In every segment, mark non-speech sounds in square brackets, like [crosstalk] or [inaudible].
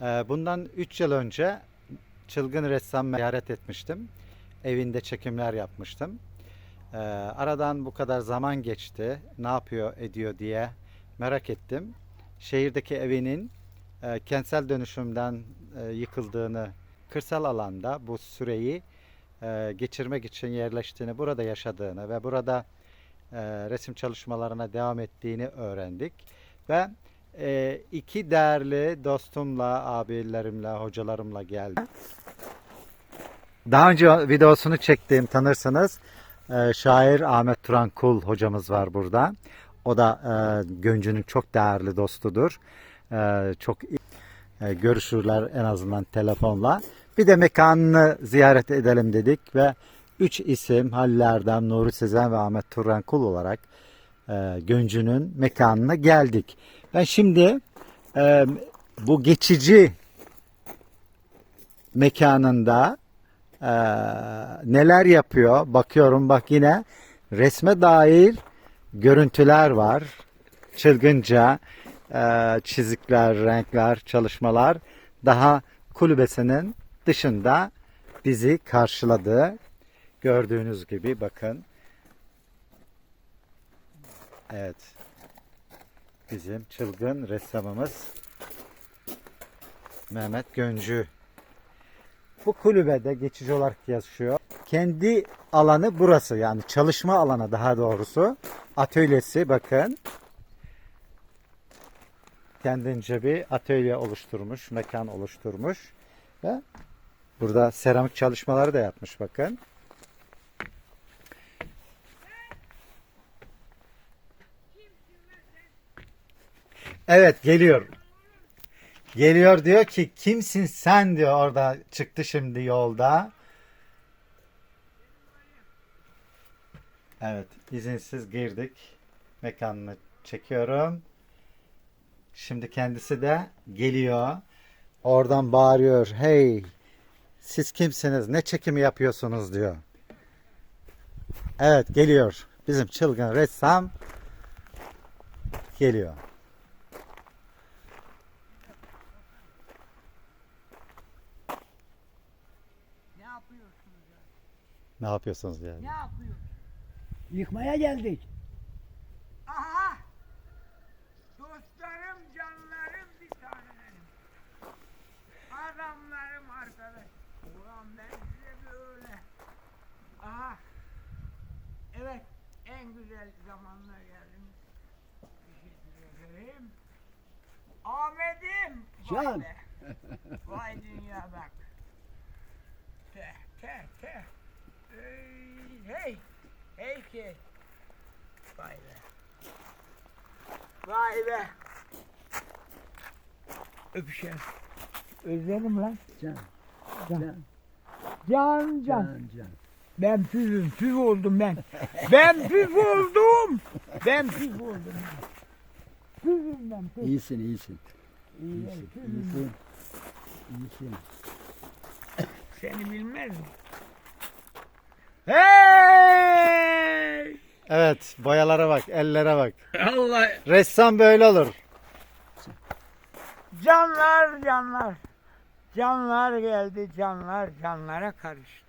Ee, Bundan 3 yıl önce çılgın ressam ziyaret etmiştim. Evinde çekimler yapmıştım. Ee, Aradan bu kadar zaman geçti. Ne yapıyor, ediyor diye merak ettim. Şehirdeki evinin e, kentsel dönüşümden e, yıkıldığını, kırsal alanda bu süreyi e, geçirmek için yerleştiğini, burada yaşadığını ve burada resim çalışmalarına devam ettiğini öğrendik. Ve e, iki değerli dostumla, abilerimle, hocalarımla geldim. Daha önce videosunu çektiğim tanırsınız. E, şair Ahmet Turan Kul hocamız var burada. O da e, Göncü'nün çok değerli dostudur. E, çok e, görüşürler en azından telefonla. Bir de mekanını ziyaret edelim dedik ve üç isim Halil Erdem, Nuri Sezen ve Ahmet Turan Kul olarak e, Göncü'nün mekanına geldik. Ben şimdi e, bu geçici mekanında e, neler yapıyor bakıyorum bak yine resme dair görüntüler var. Çılgınca e, çizikler, renkler, çalışmalar daha kulübesinin dışında bizi karşıladı. Gördüğünüz gibi bakın. Evet. Bizim çılgın ressamımız Mehmet Göncü. Bu kulübede geçici olarak yaşıyor. Kendi alanı burası yani çalışma alanı daha doğrusu. Atölyesi bakın. Kendince bir atölye oluşturmuş, mekan oluşturmuş. Ve burada seramik çalışmaları da yapmış bakın. Evet geliyor. Geliyor diyor ki kimsin sen diyor orada çıktı şimdi yolda. Evet izinsiz girdik. Mekanını çekiyorum. Şimdi kendisi de geliyor. Oradan bağırıyor. Hey siz kimsiniz? Ne çekimi yapıyorsunuz diyor. Evet geliyor. Bizim çılgın ressam geliyor. Ne yapıyorsunuz ya? Ne yapıyorsunuz yani? Ne yapıyorsunuz? Yıkmaya geldik. Aha! Dostlarım, canlarım, bir tanelerim. Adamlarım, arkadaş. Ulan ben size böyle. Aha! Evet, en güzel zamanlar geldiniz. Teşekkür ederim. Ahmet'im! Vay Can. be. Vay dünya bak. Te, te, te. Hey, hey. Ki. Vay be. Vay be. Öpüşelim. Özledim lan. Can. Can. Can. Can can. Can. Ben püfüm, püf oldum ben. Ben püf oldum. Ben püf oldum. Püfüm ben püf. İyisin, iyisin. İyi, İyisin, iyisin. İyisin. Seni bilmez mi? Hey! Evet boyalara bak, ellere bak. Allah Ressam böyle olur. Canlar canlar. Canlar geldi canlar canlara karıştı.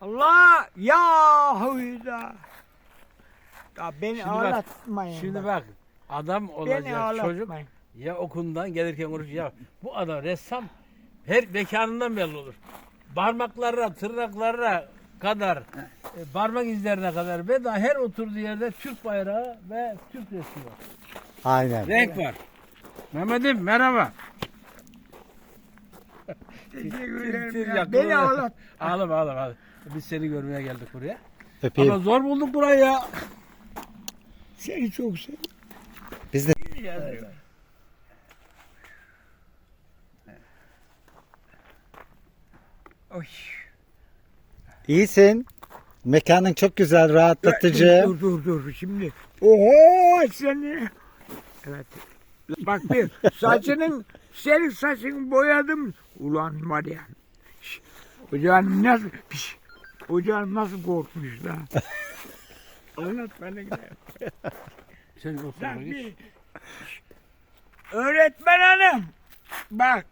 Allah ya huyda. Ya beni Şimdi bak, ağlatmayın. Şimdi bak. bak adam Beni olacak çocuk ağlatmayın. ya okuldan gelirken konuşuyor. Ya bu adam ressam her mekanından belli olur. Parmaklarına, tırnaklarına kadar, e, parmak izlerine kadar ve daha her oturduğu yerde Türk bayrağı ve Türk resmi var. Aynen. Renk var. Mehmet'im merhaba. Teşekkür ederim ya. Beni ağlat. Ağlama ağlama ağlama. Biz seni görmeye geldik buraya. Öpeyim. Ama zor bulduk burayı ya. Seni çok seviyorum. Biz de Oy. İyisin. Mekanın çok güzel, rahatlatıcı. Dur dur dur şimdi. Oho seni. Evet. Bak bir saçının senin saçını boyadım. Ulan var ya. Hocam nasıl piş, hocam nasıl korkmuş da. [laughs] Anlat bana gidelim. Sen geç. bir- Öğretmen hanım. Bak.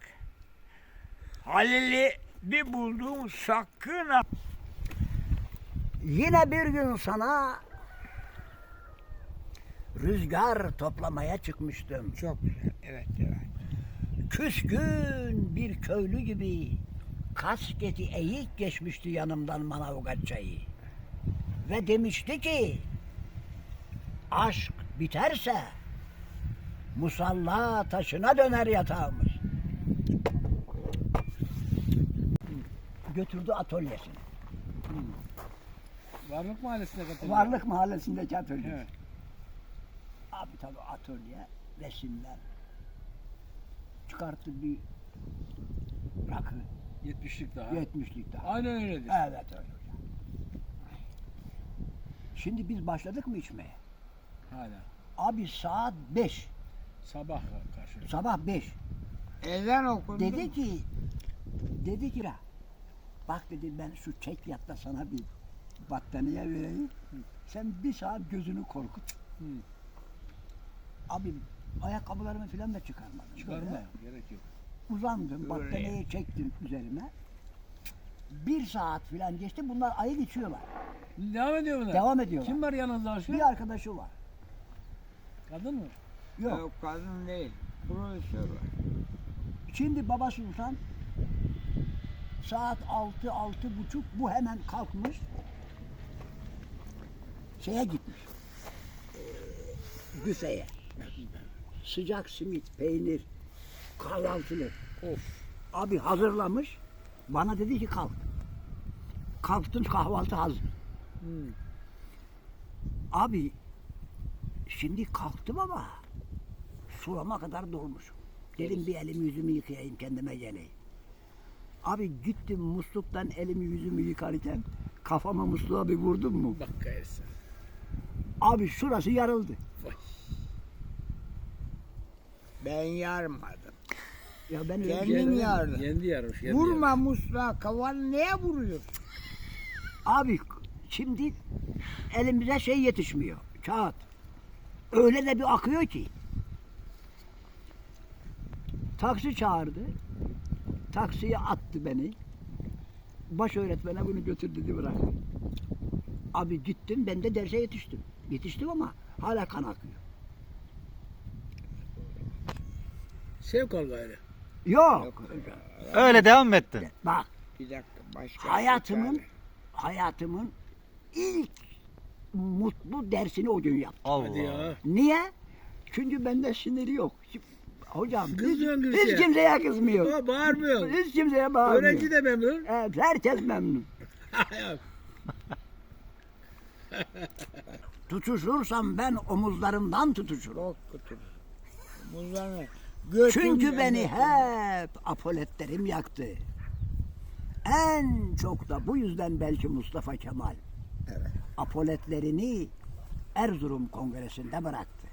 Halil'i bir buldum sakın ha- Yine bir gün sana rüzgar toplamaya çıkmıştım. Çok güzel. Evet evet. Küskün bir köylü gibi kasketi eğik geçmişti yanımdan Manavgatçayı. Ve demişti ki aşk biterse musalla taşına döner yatağımız. Götürdü atölyesine. Varlık Mahallesi'ne katılıyor. Varlık mahallesindeki atölye. Evet. Abi tabi atölye, resimler. Çıkarttı bir rakı, 70'lik daha. yetmişlik daha. Aynen öyledir. Evet öyle hocam. Şimdi biz başladık mı içmeye? Hala. Abi saat 5, Sabah karşı. sabah 5. Ezan okundu. Dedi ki, dedi ki "Ra, bak dedi ben şu çekyatta sana bir battaniye vereyim. Sen bir saat gözünü korkut. Hı. Abi ayakkabılarımı falan da çıkarmadım. Çıkarma. Böyle Gerek yok. Uzandım, battaniyeyi çektim üzerime. Bir saat falan geçti. Bunlar ayık içiyorlar. Devam ediyor bunlar. Devam ediyorlar. Kim var yanınızda şu? Bir arkadaşı var. Kadın mı? Yok. Yok kadın değil. Profesör var. Şimdi Baba Sultan saat altı, altı buçuk bu hemen kalkmış. Şeye gitmiş. Ee, büfeye. Sıcak simit, peynir, kahvaltılık. Of. Abi hazırlamış. Bana dedi ki kalk. Kalktın kahvaltı hazır. Hmm. Abi şimdi kalktım ama şurama kadar dolmuş. Dedim bir elimi yüzümü yıkayayım kendime geleyim. Abi gittim musluktan elimi yüzümü yıkarken kafama musluğa bir vurdum mu? Bak gayesi. Abi şurası yarıldı. Ben yarmadım. Ya ben öyle Kendin şey- yardın. Kendi yarmış. Kendi Vurma musluğa kafanı neye vuruyorsun? Abi şimdi elimize şey yetişmiyor. Kağıt. Öyle de bir akıyor ki. Taksi çağırdı. Taksiye attı beni. Baş öğretmene bunu götür dedi bırak. Abi gittim ben de derse yetiştim. Yetiştim ama hala kan akıyor. Sevk al gayrı. Yok. Yok. Öyle devam mı ettin? Bak Bir dakika başka. hayatımın bir hayatımın ilk mutlu dersini o gün yaptım. Allah. Hadi ya. Niye? Çünkü bende siniri yok. Hocam hiç, Kızmıyorsun hiç kimseye. kimseye kızmıyor. Aa, bağırmıyor. Hiç kimseye bağırmıyor. Öğrenci de memnun. Evet, herkes memnun. [laughs] [laughs] Tutuşursam ben omuzlarımdan tutuşurum. Çok kötü. Çünkü beni hep apoletlerim yaktı. En çok da bu yüzden belki Mustafa Kemal Evet. apoletlerini Erzurum Kongresi'nde bıraktı.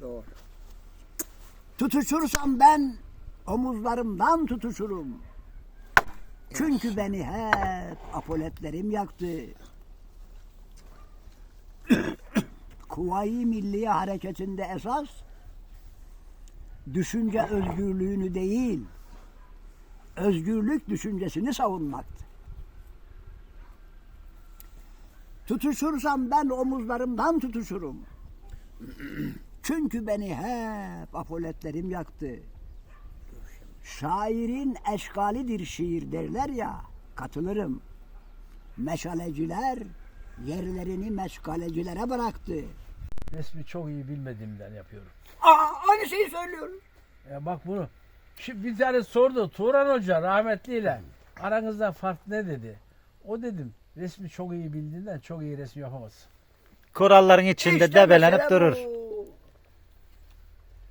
Doğru. Tutuşursam ben omuzlarımdan tutuşurum. Çünkü beni hep apoletlerim yaktı. Kuvayi Milliye Hareketi'nde esas düşünce özgürlüğünü değil, özgürlük düşüncesini savunmaktı. Tutuşursam ben omuzlarımdan tutuşurum. [clears throat] Çünkü beni hep apoletlerim yaktı. Şairin eşkalidir şiir derler ya, katılırım. Meşaleciler yerlerini meşgalecilere bıraktı. Resmi çok iyi bilmediğimden yapıyorum. Aa, aynı şeyi söylüyorum. Ya bak bunu. Şimdi bir tane sordu. Turan Hoca rahmetliyle. Aranızda fark ne dedi? O dedim. Resmi çok iyi bildiğinden çok iyi resim yapamazsın. Kuralların içinde İşte debelenip mesele durur. bu.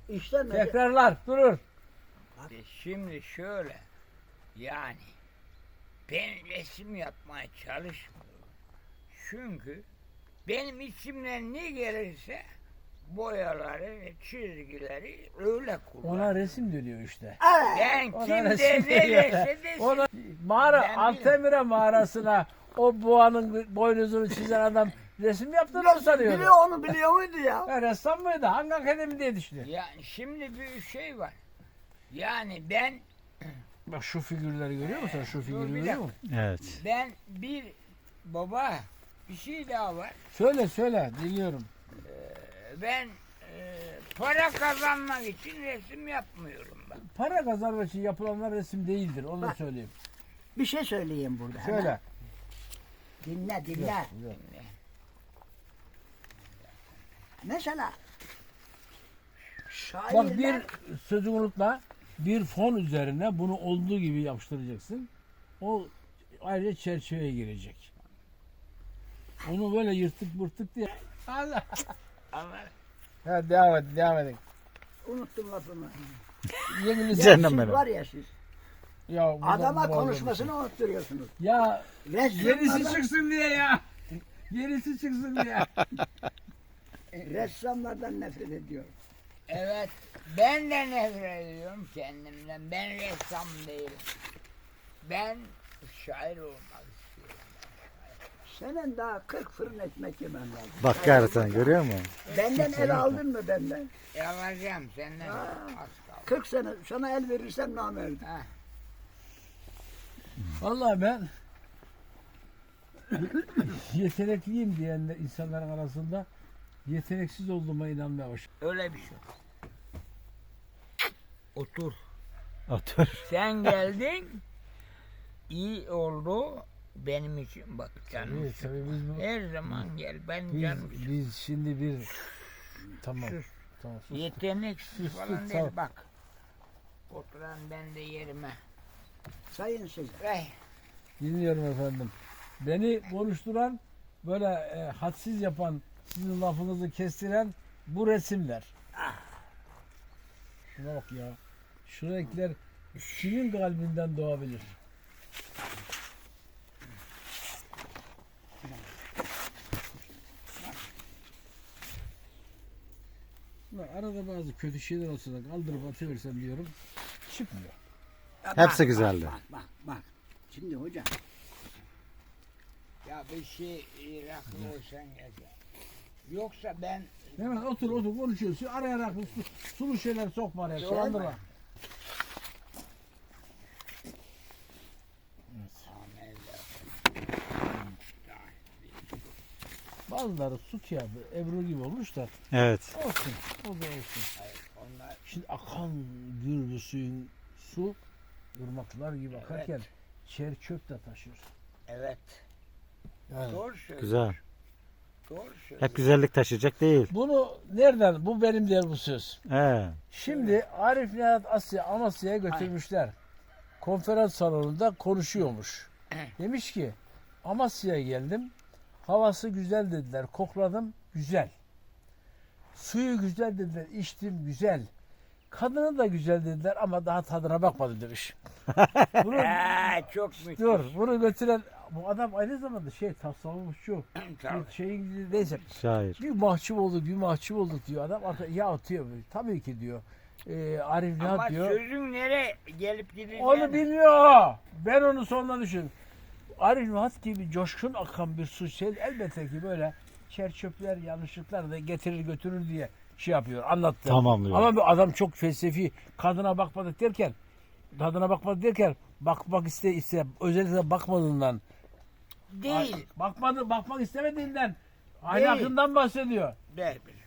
İşte mesele- Tekrarlar durur. E Şimdi şöyle. Yani ben resim yapmaya çalışmıyorum. Çünkü benim içimden ne gelirse boyaları ve çizgileri öyle kullanıyorum. Ona resim dönüyor işte. Ben Ona kim resim de dönüyor. derse desin. Ona mağara Ben Altemire mağarasına o boğanın boynuzunu çizen adam resim yaptığını mı sanıyordu? Biliyor onu biliyor muydu ya? Ha, [laughs] ressam mıydı? Hangi akademi diye düşünüyor? Yani şimdi bir şey var. Yani ben Bak şu figürleri görüyor musun? Şu figürü bir görüyor musun? Evet. ben bir baba bir şey daha var. Söyle söyle dinliyorum. Ben e, para kazanmak için resim yapmıyorum ben. Para kazanmak için yapılanlar resim değildir. Onu da Bak. söyleyeyim. Bir şey söyleyeyim burada. hemen. Söyle. Dinle dinle. Yok. Mesela Bak şairler bir sözü unutma. Bir fon üzerine bunu olduğu gibi yapıştıracaksın. O ayrıca çerçeveye girecek. Onu böyle yırtık bırtık diye. Allah. Allah. Ha, devam et, devam edin. unuttum lafımı. Yemin Ya Canım benim. var ya siz. Ya buradan Adama boğazım konuşmasını unutturuyorsunuz. Ya gerisi Ressamlardan, çıksın diye ya. Gerisi çıksın diye. ressamlardan nefret ediyorum. Evet ben de nefret ediyorum kendimden. Ben ressam değilim. Ben şair olmak. Senin daha 40 fırın ekmek yemen lazım. Bak sen görüyor musun? Benden el aldın mı benden? E, alacağım senden Ha. az kaldı. 40 sene sana el verirsem namerdim. Ha. Vallahi ben [coughs] yetenekliyim diyen de insanların arasında yeteneksiz olduğuma inanmaya başladım. Öyle bir şey. Otur. Otur. Sen geldin. iyi oldu benim için bak canım. Evet, tabii biz bu Her zaman gel ben biz, canım. biz şimdi bir tamam. Sus. Tamam. sus. Yeteneksiz Sus, falan sus, değil tamam. bak. Oturan ben de yerime. Sayın Sezer. Ay, Dinliyorum efendim. Beni konuşturan böyle e, hadsiz yapan sizin lafınızı kestiren bu resimler. Şuna bak ya. Şu renkler kimin kalbinden doğabilir? Ulan Arada bazı kötü şeyler olsa da kaldırıp atıversem diyorum. Çıkmıyor. Ya Hepsi bak, güzeldi. Bak bak bak. Şimdi hocam ya bir şey Iraklı olsan yeter. Yoksa ben Hemen otur otur konuşuyorsun. Arayarak su, sulu şeyler sokma araya. Doğru. Sulandırma. Bazıları su kağıdı, Ebru gibi olmuş da Evet. olsun. O da olsun. onlar Şimdi akan gür bir suyun su ırmaklar gibi akarken çer çöp de taşır. evet Yani. doğru söylüyorsun. Güzel. Doğru söylüyorsun. Hep güzellik taşıyacak değil. Bunu nereden? Bu benim değil bu söz. He. Şimdi Arif Nihat Asya Amasya'ya götürmüşler. Konferans salonunda konuşuyormuş. Demiş ki Amasya'ya geldim. Havası güzel dediler. Kokladım güzel. Suyu güzel dediler. içtim güzel. Kadını da güzel dediler ama daha tadına bakmadım demiş. [laughs] Bunu, çok dur, bunu götüren bu adam aynı zamanda şey tasavvufçu. Bir şeyin neyse Şair. bir mahcup olduk, bir mahcup olduk diyor adam. Ya atıyor. Tabii ki diyor. Ee, Arif Ama Nihat diyor. sözün nereye gelip gideceğini Onu bilmiyor. Ben onu sonuna düşün. Arif Nihat gibi coşkun akan bir su şey elbette ki böyle çer çöpler, yanlışlıklar da getirir götürür diye şey yapıyor, anlattı. Tamamlıyor. Ama bir adam çok felsefi, kadına bakmadık derken, kadına bakmadık derken, bakmak iste iste özellikle bakmadığından, değil. bakmadı, bakmak istemediğinden, ahlakından bahsediyor. Değil. Orada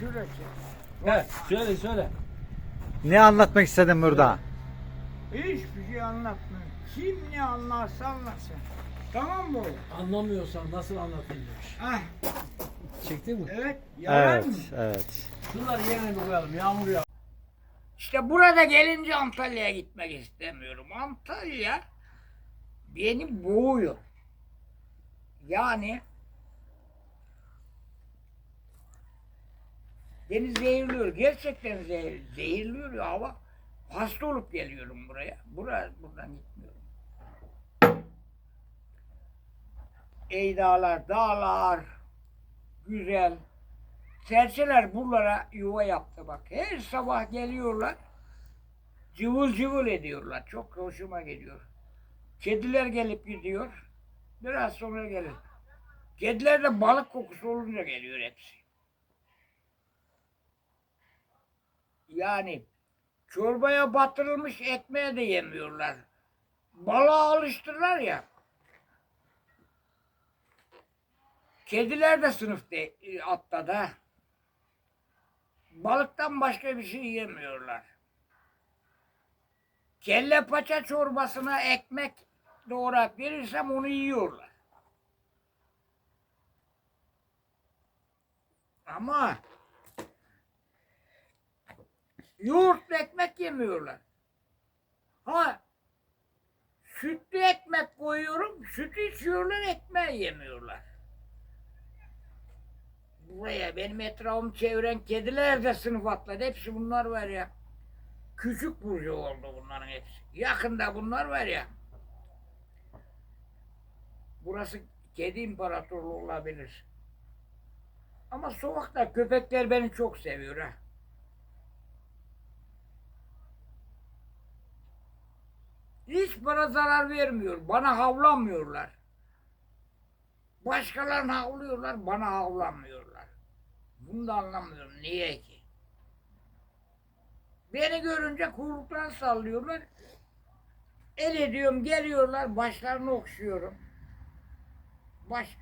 Şurası. Evet, söyle söyle. Ne anlatmak istedin burada? Hiçbir şey anlatmıyor. Kim ne anlarsa anlasın. Tamam mı? Anlamıyorsan nasıl anlatayım demiş. Ah, Çektin mi? evet. Yalan Evet, mı? evet. Şunları yerine bir koyalım, yağmur yağ. İşte burada gelince Antalya'ya gitmek istemiyorum. Antalya beni boğuyor. Yani beni zehirliyor. Gerçekten zehir, zehirliyor ya hava. Hasta olup geliyorum buraya. Buraya, buradan gitmiyorum. Ey dağlar, dağlar. Güzel. Serçeler buralara yuva yaptı bak. Her sabah geliyorlar. Cıvıl cıvıl ediyorlar. Çok hoşuma gidiyor. Kediler gelip gidiyor. Biraz sonra gelir. Kediler de balık kokusu olunca geliyor hepsi. Yani çorbaya batırılmış ekmeğe de yemiyorlar. Balığa alıştırırlar ya. Kediler de sınıfta e, atladı. ha. Balıktan başka bir şey yemiyorlar. Kelle paça çorbasına ekmek doğrak verirsem onu yiyorlar. Ama yoğurtlu ekmek yemiyorlar. Ha sütlü ekmek koyuyorum, sütü içiyorlar, ekmeği yemiyorlar. Buraya benim etrafım çeviren kediler de sınıf atladı. Hepsi bunlar var ya. Küçük burcu oldu bunların hepsi. Yakında bunlar var ya. Burası kedi imparatorluğu olabilir. Ama sokakta köpekler beni çok seviyor ha. Hiç bana zarar vermiyor. Bana havlamıyorlar. Başkalarına havlıyorlar, bana havlamıyorlar. Bunu da anlamıyorum. Niye ki? Beni görünce kuyruklarını sallıyorlar. El ediyorum, geliyorlar, başlarını okşuyorum. Baş,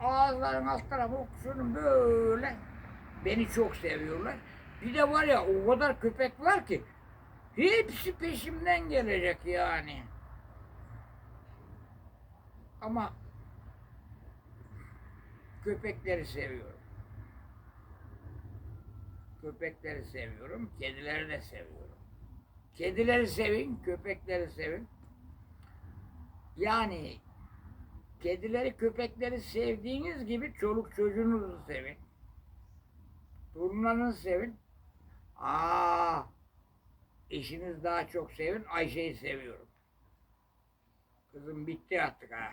ağızların alt tarafı okşuyorum böyle. Beni çok seviyorlar. Bir de var ya o kadar köpek var ki hepsi peşimden gelecek yani. Ama köpekleri seviyorum. Köpekleri seviyorum, kedileri de seviyorum. Kedileri sevin, köpekleri sevin. Yani kedileri, köpekleri sevdiğiniz gibi çoluk çocuğunuzu sevin. Torunlarınızı sevin. Aa, eşiniz daha çok sevin. Ayşe'yi seviyorum. Kızım bitti artık ha.